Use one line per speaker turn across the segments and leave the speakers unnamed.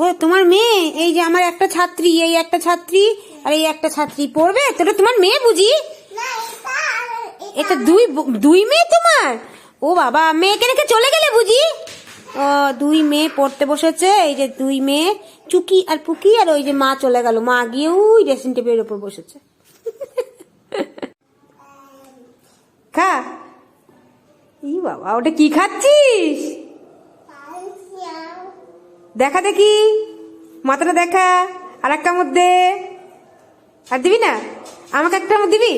ও তোমার মেয়ে? এই যে আমার একটা ছাত্রী, এই একটা ছাত্রী, আর এই একটা ছাত্রী পড়বে? তোটা তোমার মেয়ে বুঝি? এটা দুই দুই মেয়ে তোমার? ও বাবা, মেয়েকে রেখে চলে গেলে বুঝি? ও, দুই মেয়ে পড়তে বসেছে, এই যে দুই মেয়ে, চুকি আর পুকি, আর ওই যে মা চলে গেল। মা গিয়ে ওই ড্রেসিং টেবিলের উপর বসেছে। খা। ই বাবা, ওটা কি খাচ্ছিস? দেখা দেখি। মাথাটা দেখা। আর একটা মধ্যে আর দিবি না? আমাকে একটা আমার দিবি?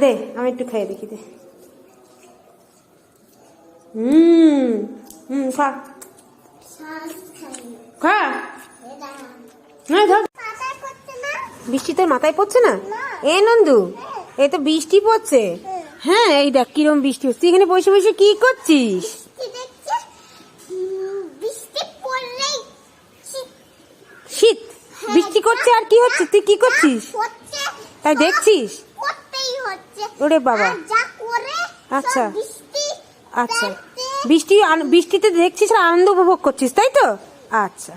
দে, আমি একটু খাইয়ে দেখি, দে। হুম হুম, খা। খা। বৃষ্টি তোর মাথায় পড়ছে না? এ, নন্দু, এ তো বৃষ্টি পড়ছে। হ্যাঁ এই দেখ, কিরম বৃষ্টি হচ্ছে। এখানে বসে বসে কি করছিস
বৃষ্টি পড়লেই শীত
শীত বৃষ্টি করছে আর কি হচ্ছে? তুই কি করছিস? তাই দেখছিস? ওরে বাবা। আচ্ছা। আচ্ছা। বৃষ্টি আন- বৃষ্টিতে দেখছিস আর আনন্দ উপভোগ করছিস তাই তো? আচ্ছা।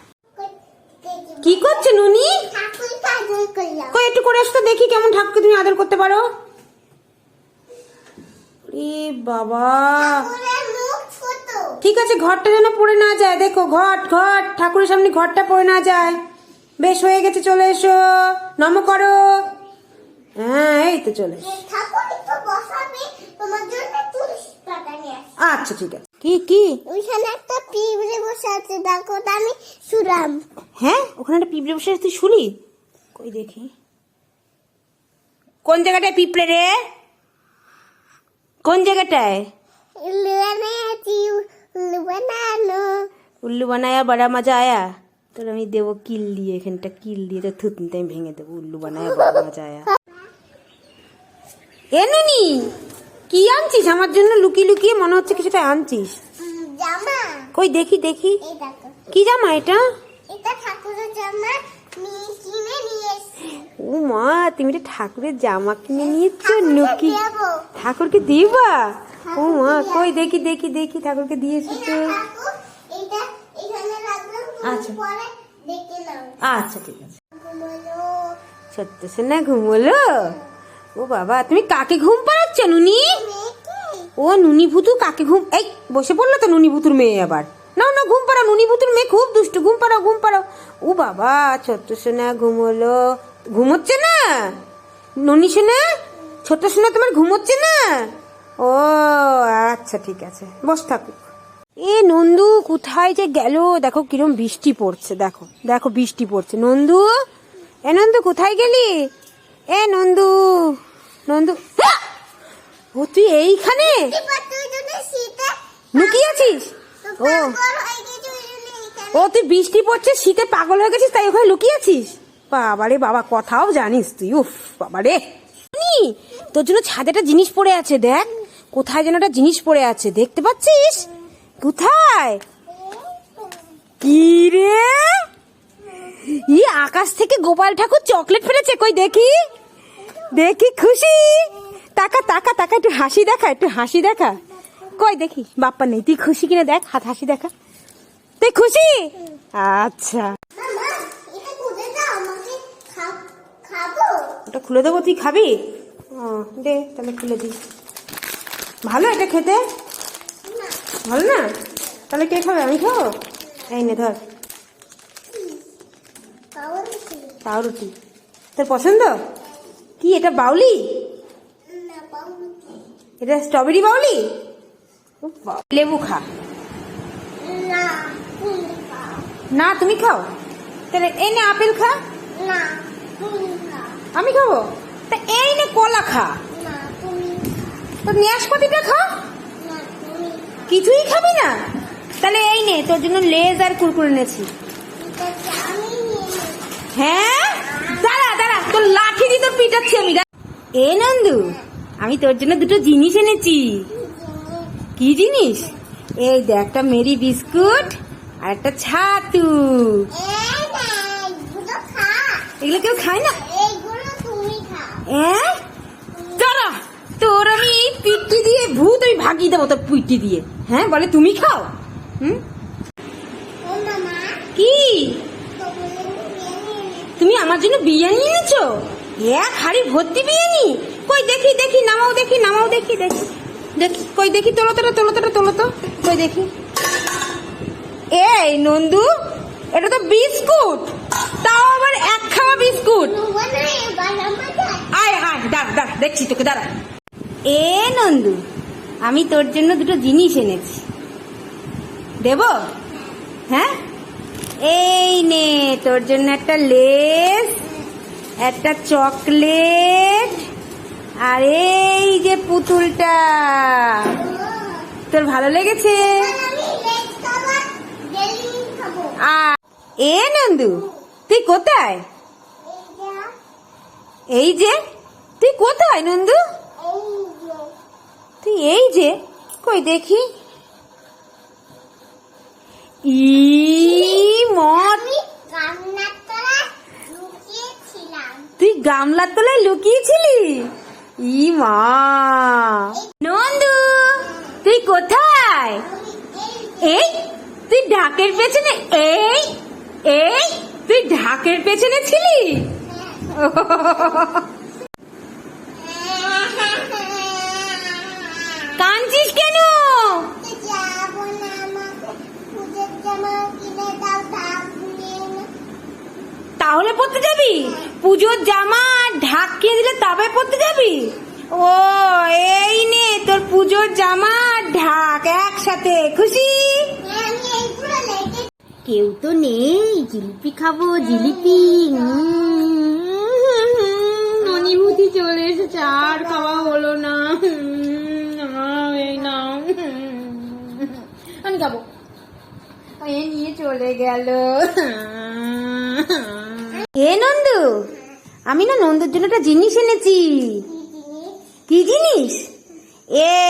কি করছে নুনি? কই একটু করে আসতো দেখি কেমন ঠাকুরকে তুমি আদর করতে পারো। এ বাবা। ঠিক আছে ঘরটা যেন পড়ে না যায়। দেখো ঘট ঘট। ঠাকুরের সামনে ঘরটা পড়ে না যায়। বেশ হয়ে গেছে চলে এসো। নম করো। হ্যাঁ এই তো চলে। আচ্ছা ঠিক আছে। কি কি?
ওইখানে একটা পিঁপড়ে বসে আছে দেখো আমি সুরাম
হ্যাঁ ওখানে একটা পিঁপড়ে বসে তুই শুলি কই দেখি। কোন জায়গাটায় পিঁপড়ে রে? কোন জায়গাটায়?
আছি লুয়ানানো
উল্লু বানায়া বড়া মজা আয়া। তোর আমি দেবো কিল দিয়ে এখানটা কিল দিয়ে তো থুতনিতে আমি ভেঙে দেবো উল্লু বানায়া মজা আয়া। এ নুনি কি আনছিস? আমার জন্য লুকিয়ে লুকিয়ে মনে হচ্ছে কিছুটা আনছিস।
জামা।
কই দেখি দেখি। কি জামা এটা?
এটা ঠাকুরের জামা কিনে
ও মা তুমি এটা ঠাকুরের জামা কিনে নিয়েছো লুকি? ঠাকুরকে দিবা? ও মা কই দেখি দেখি দেখি ঠাকুরকে দিয়েছ তো
না ঠাকুর এইটা এখানে রাখলাম তুমি
আচ্ছা। আচ্ছা ঠিক আছে।
ঘুমোলো
সত্য না ঘুমোলো? ও বাবা তুমি কাকে ঘুম পাড়াচ্ছ নুনি? ও নুনি ভুতু কাকে ঘুম এই বসে পড়ল তো নুনি ভুতুর মেয়ে আবার। না না ঘুম পাড়াও নুনি ভুতুর মেয়ে খুব দুষ্টু ঘুম পাড়াও ঘুম পাড়াও। ও বাবা ছোট্ট সোনা ঘুমোলো। ঘুমোচ্ছে না? নুনি সোনা ছোট্ট সোনা তোমার ঘুমোচ্ছে না? ও আচ্ছা ঠিক আছে। বস থাকুক। এ নন্দু, কোথায় যে গেল? দেখো কিরম বৃষ্টি পড়ছে, দেখো। দেখো বৃষ্টি পড়ছে। নন্দু? এ নন্দু, কোথায় গেলি? এ নন্দু নন্দু! ও, তুই এইখানে?
এবার তুই যদি শীতে
লুকিয়ে আছিস?
তো
ও। ও, তুই বৃষ্টি পড়ছে, শীতে পাগল হয়ে গেছিস, তাই ওখানে লুকিয়ে আছিস? বাবারে বাবা, কথাও জানিস তুই, উফ, বাবারে। তোর জন্য ছাদে একটা জিনিস পড়ে আছে, দেখ। কোথায় যেন একটা জিনিস পড়ে আছে, দেখতে পাচ্ছিস? কোথায়? কি রে ই, আকাশ থেকে গোপাল ঠাকুর চকলেট ফেলেছে, কই দেখি? দেখি, খুশি? তাকা তাকা তাকা, একটু হাসি দেখা, একটু হাসি দেখা। কই দেখি, বাপ্পা নেই, তুই খুশি কিনা দেখ, হাত হাসি দেখা। তুই খুশি? আচ্ছা। ওটা খুলে দেবো, তুই খাবি? দে, তাহলে খুলে দিই ভালো এটা খেতে? ভালো না? তাহলে কে খাবে আমি খাব? এই নে ধর। পাউরুটি। তোর পছন্দ? কি এটা বাউলি? এটা স্ট্রবেরি বাউলি? লেবু খা।
না তুমি খাও।
খাও তাহলে এই নে আপেল খা।
খাও
আমি খাব? তা এই নে কলা খা। তো নাশপাতিটা খা।
না তুমি
কিছুই খাবি না? তাহলে এই নে তোর জন্য লেজ আর কুরকুরে এনেছি। হ্যাঁ? দাঁড়া দাঁড়া তোর লাঠি দিয়ে তোর পিটাচ্ছি আমি এ নন্দু আমি তোর জন্য দুটো জিনিস এনেছি। কি জিনিস? এই দেখ একটা মেরি বিস্কুট আর একটা ছাতু। এগুলো কেউ খায় না। হ্যাঁ? তোর আমি পিট্টি দিয়ে ভূত আমি ভাগিয়ে দেবো তোর পিট্টি দিয়ে। হ্যাঁ বলে তুমি খাও। হুম? কি? আমার জন্য বিরিয়ানি এনেছো? এক হাড়ি ভর্তি বিরিয়ানি? কই দেখি দেখি নামাও দেখি নামাও দেখি দেখি। দেখি কই দেখি তোলো তোলো তোলো তোলো তোলো তো। কই দেখি। এই নন্দু এটা তো বিস্কুট। তাও আবার এক খাওয়া বিস্কুট। আয় আয় দাঁড়া দাঁড়া দেখছি তোকে দাঁড়া। এ নন্দু আমি তোর জন্য দুটো জিনিস এনেছি। দেব? হ্যাঁ? এই নে তোর জন্য একটা লেস একটা চকলেট আর এই যে পুতুলটা। তোর ভালো লেগেছে? আর এ নন্দু তুই কোথায়? এই যে। তুই কোথায় নন্দু? তুই এই যে কই দেখি। ই মত তুই গামলার তলায় লুকিয়েছিলি? ই মা। নন্দু তুই কোথায়? এই তুই ঢাকের পেছনে এই এই তুই ঢাকের পেছনে ছিলি? কাঁদছিস কেন? তাহলে পড়তে যাবি? পুজোর জামা ঢাক কিনে দিলে তবে পড়তে যাবি? ও এই নে তোর পুজোর জামা ঢাক একসাথে খুশি? কেউ তো নেই জিলিপি খাব জিলিপি আমি যাব। এ নিয়ে চলে গেল। এ নন্দু আমি না নন্দুর জন্য একটা জিনিস এনেছি। কি জিনিস? এ